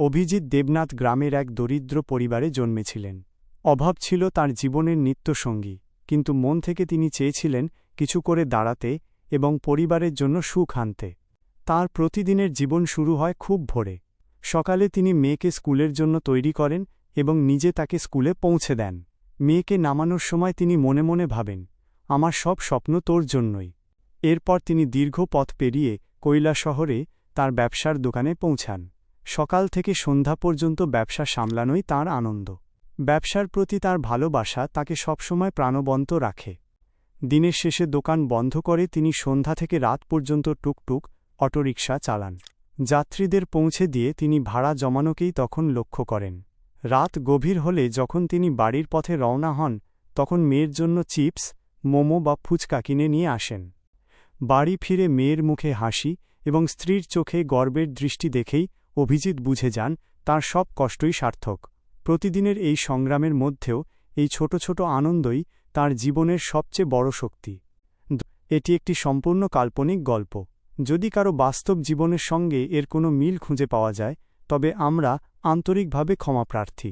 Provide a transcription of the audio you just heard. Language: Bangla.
অভিজিৎ দেবনাথ গ্রামের এক দরিদ্র পরিবারে জন্মেছিলেন। অভাব ছিল তার জীবনের নিত্যসঙ্গী, কিন্তু মন থেকে তিনি চেয়েছিলেন কিছু করে দাঁড়াতে এবং পরিবারের জন্য সুখ আনতে। তার প্রতিদিনের জীবন শুরু হয় খুব ভোরে। সকালে তিনি মেয়েকে স্কুলের জন্য তৈরি করেন এবং নিজে তাকে স্কুলে পৌঁছে দেন। মেয়েকে নামানোর সময় তিনি মনে মনে ভাবেন, আমার সব স্বপ্ন তোর জন্যই। এরপর তিনি দীর্ঘ পথ পেরিয়ে কৈলা শহরে তার ব্যবসার দোকানে পৌঁছান। সকাল থেকে সন্ধ্যা পর্যন্ত ব্যবসা সামলানোই তার আনন্দ। ব্যবসার প্রতি তার ভালোবাসা তাকে সবসময় প্রাণবন্ত রাখে। দিনের শেষে দোকান বন্ধ করে তিনি সন্ধ্যা থেকে রাত পর্যন্ত টুকটুক অটোরিকশা চালান। যাত্রীদের পৌঁছে দিয়ে তিনি ভাড়া জমানোকেই তখন লক্ষ্য করেন। রাত গভীর হলে যখন তিনি বাড়ির পথে রওনা হন, তখন মেয়ের জন্য চিপস, মোমো বা ফুচকা কিনে নিয়ে আসেন। বাড়ি ফিরে মেয়ের মুখে হাসি এবং স্ত্রীর চোখে গর্বের দৃষ্টি দেখেই অভিজিৎ বুঝে যান, তার সব কষ্টই সার্থক। প্রতিদিনের এই সংগ্রামের মধ্যেও এই ছোট ছোট আনন্দই তার জীবনের সবচেয়ে বড় শক্তি। এটি একটি সম্পূর্ণ কাল্পনিক গল্প। যদি কারও বাস্তব জীবনের সঙ্গে এর কোনো মিল খুঁজে পাওয়া যায়, তবে আমরা আন্তরিকভাবে ক্ষমাপ্রার্থী